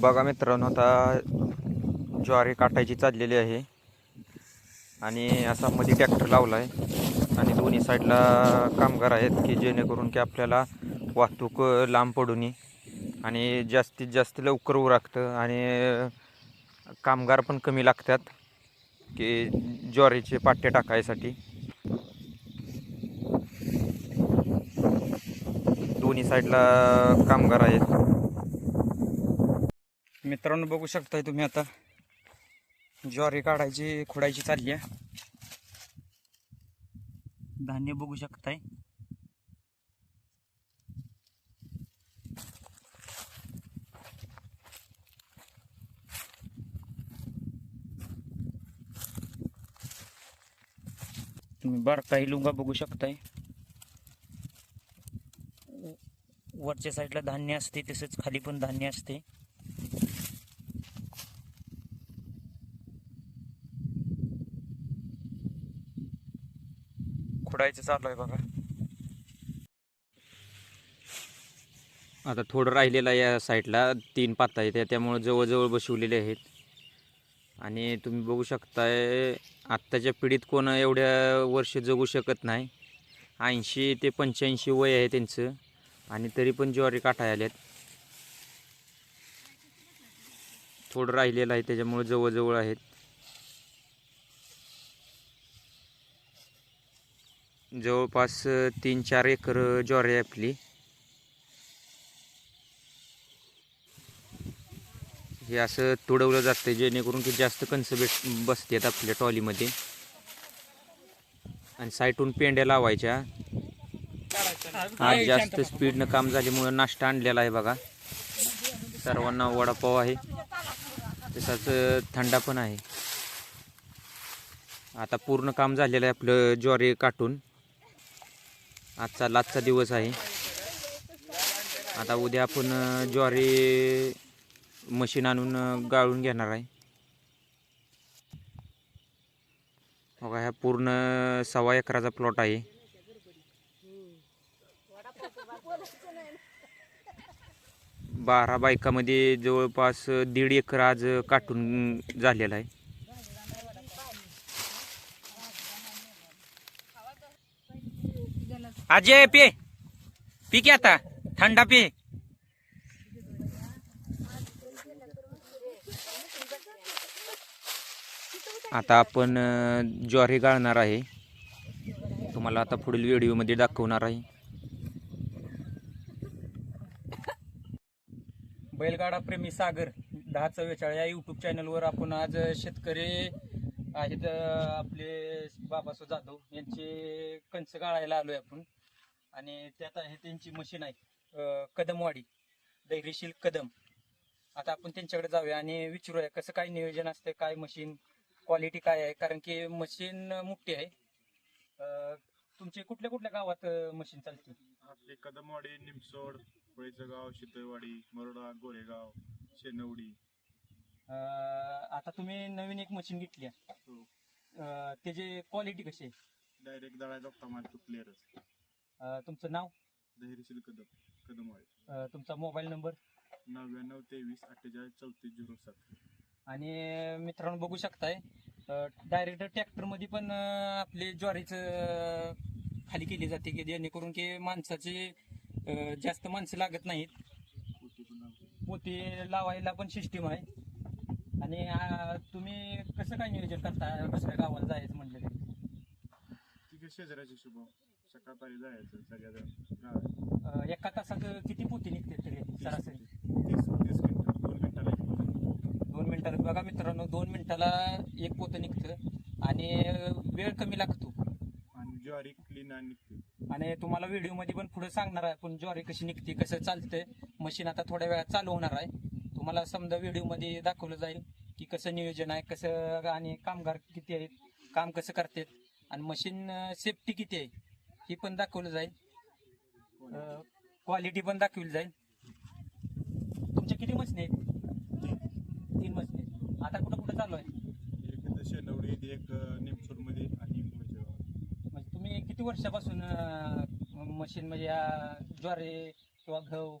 बघा मित्रांनो आता ज्वारी काटायची चाललेली आहे. आणि असा मध्ये ट्रॅक्टर लावला आहे आणि दोन्ही साईडला कामगार आहेत की जेणेकरून की आपल्याला वाहतूक लांब पडू नये आणि जास्तीत जास्त लवकर उरकतं आणि कामगार पण कमी लागतात की ज्वारीचे पाट्टे टाकायसाठी. दोन्ही साईडला कामगार आहेत. मित्रांनो बघू शकताय तुम्ही आता. ज्वारी काढायची खुडायची चालली आहे. धान्य बघू शकताय. तुम्ही बारकाही लुंगा बघू शकताय. वरच्या साईडला धान्य असते तसेच खाली पण धान्य असते. खुडायचं चालू आहे बघा. आता थोडं राहिलेलं आहे या साईडला तीन पाता आहेत त्यामुळे जवळजवळ बसवलेले आहेत. आणि तुम्ही बघू शकताय आत्ताच्या पिढीत कोण एवढ्या वर्ष जगू शकत नाही. ऐंशी ते पंच्याऐंशी वय आहे त्यांचं आणि तरी पण ज्वारी काठाय आल्यात. थोडं राहिलेलं आहे त्याच्यामुळे जवळजवळ आहेत. जवळपास तीन चार एकर ज्वारी आपली. हे असं तुडवलं जातं जेणेकरून की जास्त कणस भेट बसतात आपल्या ट्रॉलीमध्ये. आणि साईटून पेंड्या लावायच्या. आज जास्त स्पीडनं काम झाल्यामुळं नाश्ता आणलेला आहे बघा. सर्वांना वडापाव आहे. तसाच थंडा पण आहे. आता पूर्ण काम झालेलं आहे आपलं ज्वारी काटून. आजचा लाजचा दिवस आहे. आता उद्या आपण ज्वारी मशीन आणून गाळून घेणार आहे. बघा ह्या पूर्ण सव्वा एकराचा प्लॉट आहे. बारा बायकामध्ये जवळपास दीड एकर आज काटून झालेला आहे. अजय पे. पी की आता थंडा पे. आता आपण ज्वारी गाळणार आहे. तुम्हाला आता पुढील व्हिडिओमध्ये दाखवणार आहे. बैलगाडा प्रेमी सागर दहा चव्वेचाळीस या यूट्यूब चॅनलवर आपण आज शेतकरी आहेत आपले बाबासाहेब जाधव यांचे कंच गाळायला आलोय आपण. आणि त्यात आहे त्यांची मशीन आहे कदमवाडी. धैर्यशील कदम. आता आपण त्यांच्याकडे जाऊया आणि विचारूया कसं काय नियोजन असतं काय मशीन क्वालिटी काय आहे? कारण की मशीन मोठी आहे. तुमचे कुठल्या कुठल्या गावात मशीन चालते? आपले कदमवाडी निमसोड कोळीचं गाव शितळवाडी मरोडा गोरेगाव शेनवडी. आता तुम्ही नवीन एक मशीन घेतली आहे. हो. त्याची क्वालिटी कशी आहे? डायरेक्ट दळायचा होता माझा प्लेअरच अं, तुमचं नाव? धैर्यशील कदम अं, तुमचा मोबाईल नंबर? नव्याण्णव तेवीस अठ्ठेचाळीस चौतीस झिरो सात. आणि मित्रांनो बघू शकताय डायरेक्ट ट्रॅक्टरमध्ये पण अं, आपले ज्वारीचं अं, खाली केली जाते की जेणेकरून की माणसाचे अं, जास्त माणसं लागत नाहीत. होती पण आमची. पोते लावायला पण सिस्टीम आहे. आणि अं, तुम्ही कसं काय नियोजन करता? दुसऱ्या गावाला जायचं म्हटलं तरी शेजाऱ्याची सकाळपारी जायचं सगळ्या अं, एका तासात किती पोती निघते तरी सरासरी? तीस तीस मिनिटं दोन एक. दोन मिनिटाला बघा मित्रांनो दोन मिनिटाला एक पोतं निघतं आणि वेळ कमी लागतो. आणि ज्वारी क्लीन आणि निघते. आणि तुम्हाला व्हिडिओमध्ये पण पुढे सांगणार आहे आपण ज्वारी कशी निघते कसं चालतंय मशीन आता थोड्या वेळात चालू होणार आहे. तुम्हाला समजा व्हिडिओमध्ये दाखवलं जाईल की कसं नियोजन आहे कसं आणि कामगार किती आहेत काम कसं करतात आणि मशीन सेफ्टी किती आहे. ही पण दाखवलं जाईल. क्वालिटी पण दाखवली जाईल. तुमच्या किती मशीन आहेत? तीन मशीन आहेत. आता कुठं कुठं चालू आहे? एक शेनवडी एक आणि म्हणजे तुम्ही किती वर्षापासून मशीन म्हणजे या ज्वारी किंवा गहू?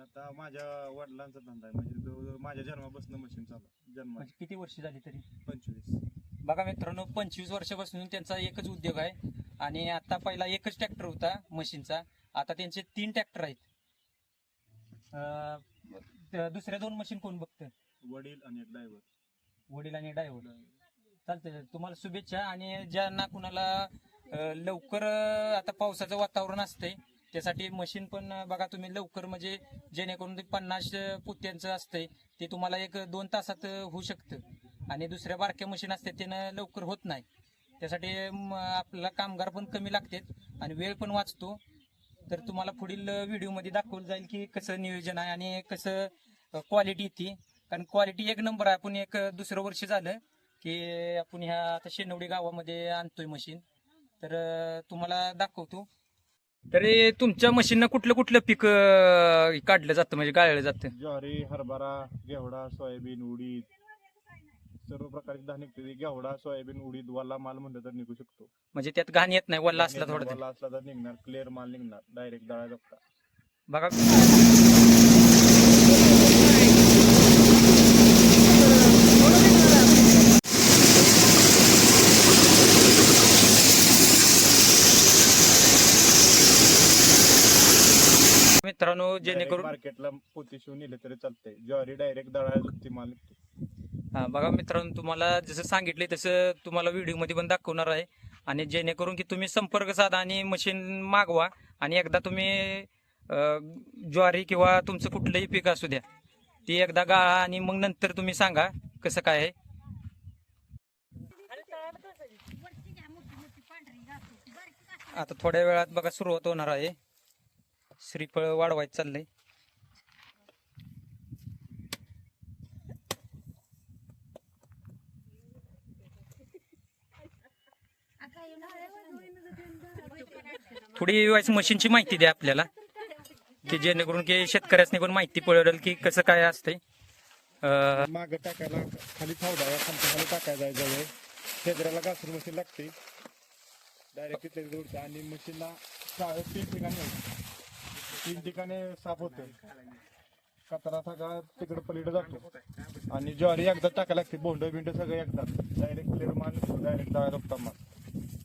आता माझ्या वडिलांचा धंदा आहे. म्हणजे जवळजवळ माझ्या जन्मापासून मशीन चालू जन्म म्हणजे किती वर्ष झाली तरी? पंचवीस. बघा मित्रांनो पंचवीस वर्षापासून त्यांचा एकच उद्योग आहे. आणि आता पहिला एकच ट्रॅक्टर होता मशीनचा. आता त्यांचे तीन ट्रॅक्टर आहेत. अं, त- दुसऱ्या दोन मशीन कोण बघतं? वडील आणि एक ड्रायव्हर वडील आणि ड्रायव्हर चालतंय तुम्हाला शुभेच्छा आणि ज्यांना कुणाला अं, लवकर अं, आता पावसाचं वातावरण असतंय त्यासाठी मशीन पण अं, बघा तुम्ही लवकर म्हणजे जेणेकरून ते पन्नास अं, पुत्यांचं असतंय ते तुम्हाला एक दोन तासात अं, होऊ शकतं. आणि दुसऱ्या बारक्या मशीन असते त्यानं लवकर होत नाही. त्यासाठी आपल्याला कामगार पण कमी लागतात आणि वेळ पण वाचतो. तर तुम्हाला पुढील व्हिडिओमध्ये दाखवलं जाईल की कसं नियोजन आहे आणि कसं क्वालिटी येते. कारण क्वालिटी एक नंबर आहे. आपण एक दुसरं वर्ष झालं की आपण ह्या आता शेनवडी गावामध्ये आणतोय मशीन तर तुम्हाला दाखवतो. तरी तुमच्या मशीननं कुठलं कुठलं पीक काढलं जातं? म्हणजे गाळलं जातं? ज्वारी हरभरा घेवडा सोयाबीन उडीद सर्व प्रकारचे धान्य निघते घेवडा सोयाबीन उडीद वाला माल म्हणलं तर निघू शकतो. म्हणजे त्यात घाण येत नाही वल्ला असला थोडं वाला असला तर निघणार. क्लिअर माल निघणार डायरेक्ट दळा जपता बघा. मित्रांनो जेणेकरून मार्केटला पोती शिवून नेले तरी चालतंय. ज्वारी डायरेक्ट दळा माल निघतो हा बघा मित्रांनो तुम्हाला जसं सांगितले तसं तुम्हाला व्हिडिओमध्ये पण दाखवणार आहे. आणि जेणेकरून की तुम्ही संपर्क साधा आणि मशीन मागवा आणि एकदा तुम्ही ज्वारी किंवा तुमचं कुठलंही पीक असू द्या ती एकदा गाळा आणि मग नंतर तुम्ही सांगा कसं काय आहे. आता थोड्या वेळात बघा सुरुवात होणार आहे. श्रीफळ वाढवायचं चाललंय. थोडी वाईस मशीनची माहिती द्या आपल्याला. की जेणेकरून की शेतकऱ्यासनी पण माहिती पडेल की कसं काय असतंय. माग टाकायला खाली फावडा खालच्या खाली टाकायला आहे जवळ. शेजऱ्याला घासून मशीन लागते डायरेक्ट तिथे जोडतं आणि मशीनला तीन ठिकाणी तीन ठिकाणी साफ होतं कचरा सगळा तिकडे पलीकडे जातो. आणि ज्वारी एकदा टाकायला लागते बोंड बिंड सगळं एकदा. डायरेक्ट क्लिअर माल डायरेक्ट जायला रक्ता माल.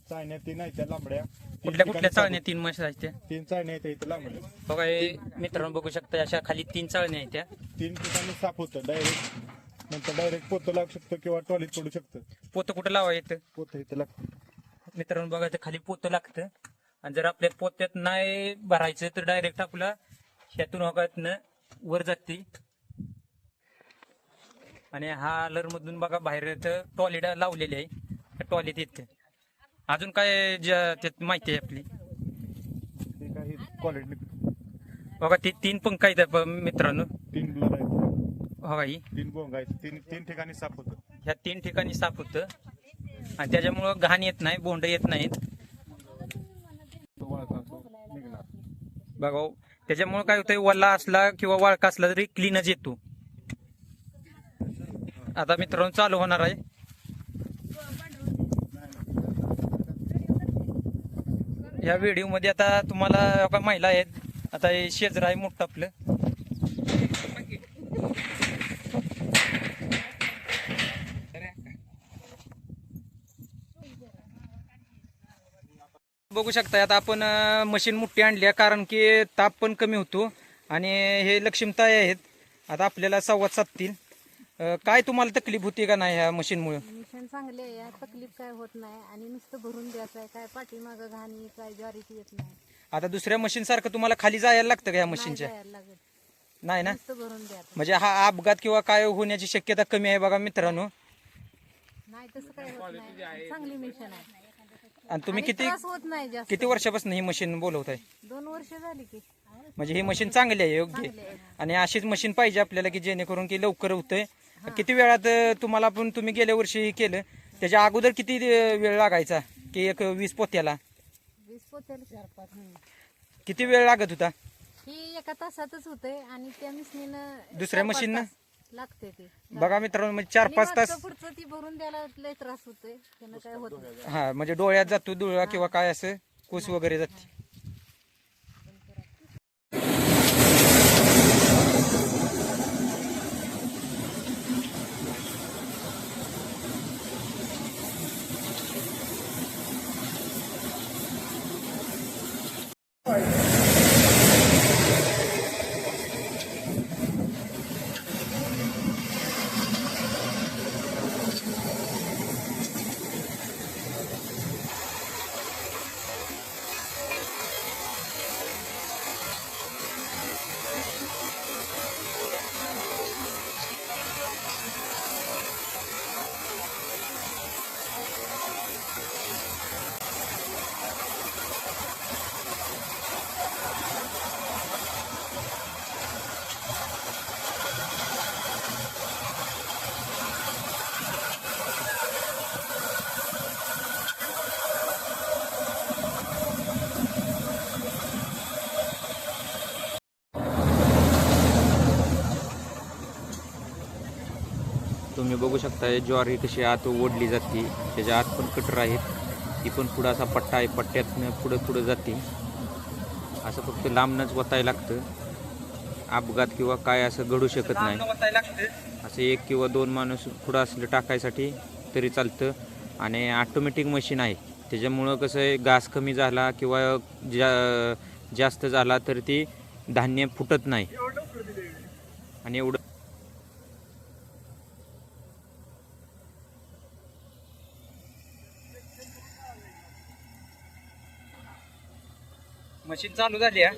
चाळण्या तीन आहेत त्या लांबड्या. कुठल्या कुठल्या चाळण्या तीन मशीन आहेत त्या? होतं. तीन चाळण्या आहेत इथे लांबड्या. बघा हे मित्रांनो बघू शकता अशा खाली तीन चाळण्या आहेत त्या. तीन ठिकाणी साफ होतं डायरेक्ट नंतर डायरेक्ट पोतं लागू शकतं किंवा टॉलीत पडू शकतं. पोतं कुठं लावा येतं पोतं इथं लागतं मित्रांनो बघा ते खाली पोतं लागतं. आणि जर आपल्या पोत्यात नाही भरायचं तर डायरेक्ट आपला ह्यातून हगातनं वर जाते. आणि हा अलर मधून बघा बाहेर टॉयलेट लावलेली आहे. टॉयलेट येते अजून काय ज्या- त्यात माहिती आहे आपली? ते काही क्वालिटी बघा ते तीन पंख आहेत ब- मित्रांनो. तीन ब्लर आहेत. बघा ही? तीन आहेत. तीन तीन ठिकाणी साफ होतं. ह्या तीन ठिकाणी साफ होतं. आणि त्याच्यामुळं घाण येत नाही बोंड येत नाहीत. तो वळका तो निघणार बघा हो. त्याच्यामुळे काय होतंय वल्ला असला किंवा वाळका असला तरी क्लीनच येतो. आता मित्रांनो चालू होणार आहे. या व्हिडिओमध्ये आता तुम्हाला काय महिला आहेत. आता हे शेजर आहे मोठं आपलं. बघू शकता आता आपण मशीन मोठी आणली आहे कारण की ताप पण कमी होतो. आणि हे लक्ष्मीताई आहेत. आता आपल्याला संवाद साधतील. काय तुम्हाला तकलीफ होती का नाही ह्या मशीनमुळे? मिशन चांगले आहे यात तकलीफ काय होत नाही आणि नुसतं भरून द्यायचं आहे काय पाठीमाग घाणी काय ज्वारीची येत नाही. आता दुसऱ्या मशीन सारखं तुम्हाला खाली जायला लागतं का नाही मशीनच्या जायला लागत. नाही ना? नुसतं भरून द्यायचं. म्हणजे हा अपघात किंवा काय होण्याची शक्यता कमी आहे बघा मित्रांनो. नाही तसं काय होत नाही. चांगली मिशन आहे. आणि तुम्ही आणि किती त्रास होत नाही जास्त. किती वर्षापासून ही मशीन बोलवत आहे दोन वर्ष झाली की. म्हणजे ही मशीन चांगली आहे योग्य आहे. आणि अशीच मशीन पाहिजे आपल्याला की जेणेकरून की लवकर होतंय किती वेळात तुम्हाला पण तुम्ही गेल्या वर्षी केलं. त्याच्या अगोदर किती वेळ लागायचा? की एक वीस पोत्याला? वीस पोत्याला चार पाच किती वेळ लागत होता? ही एका तासातच होते आणि त्या मिशनीनं दुसऱ्या? तास लागते ती. बघा मित्रांनो म्हणजे चार पाच तास पुढचं ती भरून द्यायला लय त्रास होतोय. त्यानं काय होत हा म्हणजे डोळ्यात जातो डोळा किंवा काय असं कुस वगैरे जाते. तुम्ही बघू शकता ज्वारी कशी आत ओढली जाते त्याच्या आत पण कटर आहेत. ती पण पुढं असा पट्टा आहे पट्ट्यातनं पुढं पुढं जाते. असं फक्त लांबनंच वतायला लागतं. अपघात किंवा काय असं घडू शकत नाही. असं एक किंवा दोन माणूस पुढं असलं टाकायसाठी तरी चालतं. आणि ऑटोमॅटिक मशीन आहे. त्याच्यामुळं कसं आहे घास कमी झाला किंवा जा जास्त झाला तर ती धान्य फुटत नाही. आणि एवढं मशीन चालू झाली आहे.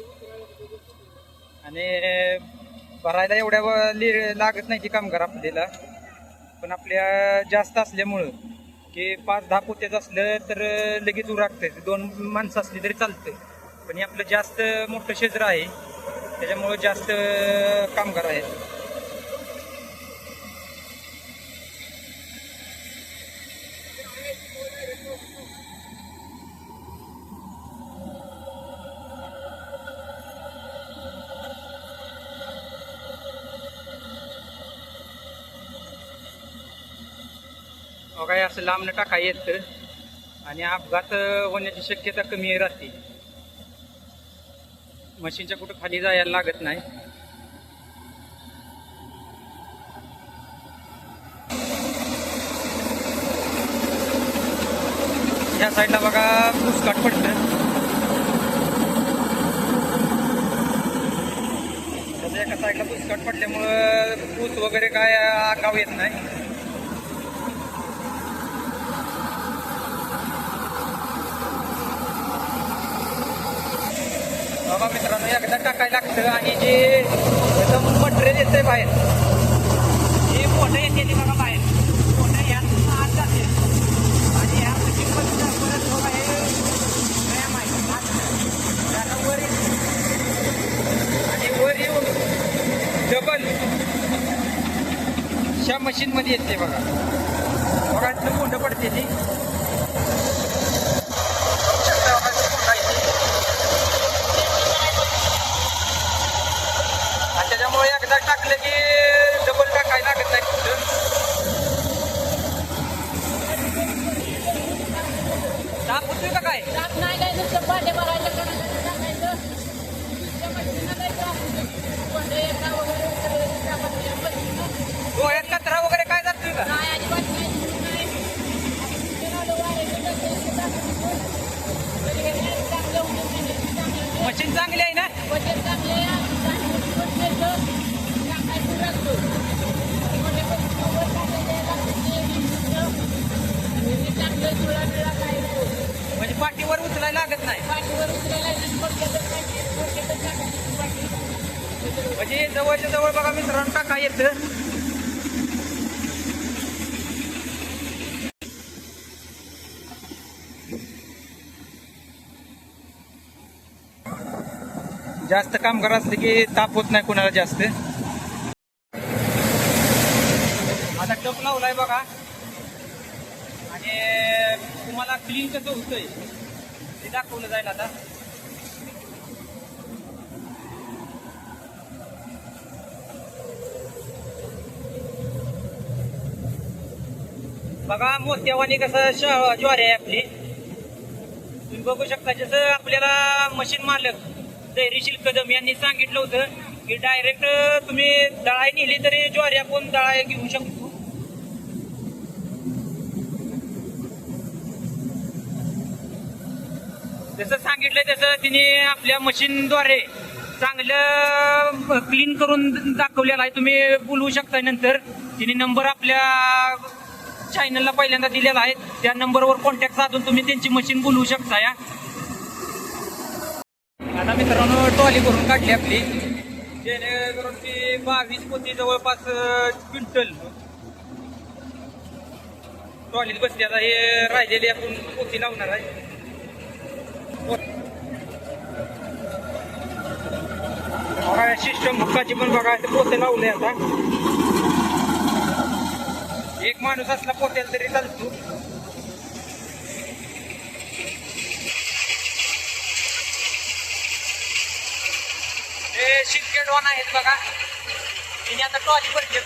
आणि भरायला एवढ्या व- लागत नाही ती कामगार आपल्याला. पण आपल्या जास्त असल्यामुळं की पाच दहा पोत्याचं असलं तर लगेच उरागतं दोन माणसं असली तरी चालतं पण हे आपलं जास्त मोठं क्षेत्र आहे. त्याच्यामुळं जास्त कामगार आहेत. असं लांबनं टाका येतं आणि अपघात होण्याची शक्यता कमी राहते. मशीनच्या कुठं खाली जायला लागत नाही. ह्या साईडला बघा पुसकाट पडतं. त्याच्या एका साईडला पुसकाट पडल्यामुळं पूस वगैरे काय आगाव येत नाही. बाबा मित्रांनो एकदा टाकायला लागतं आणि जे एकदम मटेरियल येते बाहेर हे मोठं येते ते बघा बाहेर मोठं यात आत जाते आणि ह्या किंमत परत बघा हे व्यायाम आहे आत. त्याला वर येते. आणि वर येऊन डबल ह्या मशीन मध्ये येते बघा बघा इथलं कोंड पडते ती बघू शकता बघा इथलं कोंड आहे ते. आणि त्याच्यामुळे एकदा टाकलं की डबल टाकायला लागत नाही कुठं ताप होतोय का काय ताप नाही काय नुसतं पाणी भरायचं कोणाचं टाकायचं. त्या मशीनला नाही त्रास होतो. कोंडे एका वगैरे सगळं त्या मशीनला डोळ्यात कचरा वगैरे काय जातोय का नाही अजिबात नाही, नाही. आपण फिरवलं वाऱ्याचं डोक्याचं टाकायचं. तरी हे नाही चांगलं होतं, नाही चांगलं होतं. मशीन चांगली आहे ना वजन चांगले आहे, चांगलं वजन येतं, टाकायचं लागतं. मोठे पण वर टाकायचं लागतं, ते नाही आणि हे चांगलं जुळा-जुळा काय नको. म्हणजे पाठीवर उचलायला लागत नाही पाठीवर उतरायला आणि डोक्यातच टाकायचं, डोक्यातच टाकायचं पाठी. जवळच्या जवळ बघा मित्रांनो टाका येतं? जास्त कामगार असले की ताप होत नाही कोणाला जास्त. आता टप लावलाय बघा. आणि तुम्हाला क्लीन कसं होतंय ते दाखवलं जाईल आता. बघा मोत्यावानी कसं श- ज्वारी आहे आपली. तुम्ही बघू शकता जसं आपल्याला मशीन मालक धैर्यशील कदम यांनी सांगितलं होतं की डायरेक्ट तुम्ही दळाई नेली तरी ज्वारी आपण दळाई घेऊ शकतो. जसं सांगितलं तसं तिने आपल्या मशीनद्वारे चांगलं क्लीन करून दाखवलेला आहे. तुम्ही बोलवू शकता नंतर तिने नंबर आपल्या चॅनलला पहिल्यांदा दिलेला आहे. त्या नंबरवर कॉन्टॅक्ट साधून तुम्ही त्यांची मशीन बोलवू शकता या. आता मित्रांनो ट्रॉली करून काढली आपली. जेणेकरून ती बावीस पोती जवळपास क्विंटल. ट्रॉलीत बसली. आता हे राहिलेली आपण पोती लावणार आहे. सिस्टम हुक्काची पण बघा पोते लावले आता. एक माणूस असला पोटेल तरी चालतो. हे शिंदे वन आहेत बघा. तिने आता टॉली भरली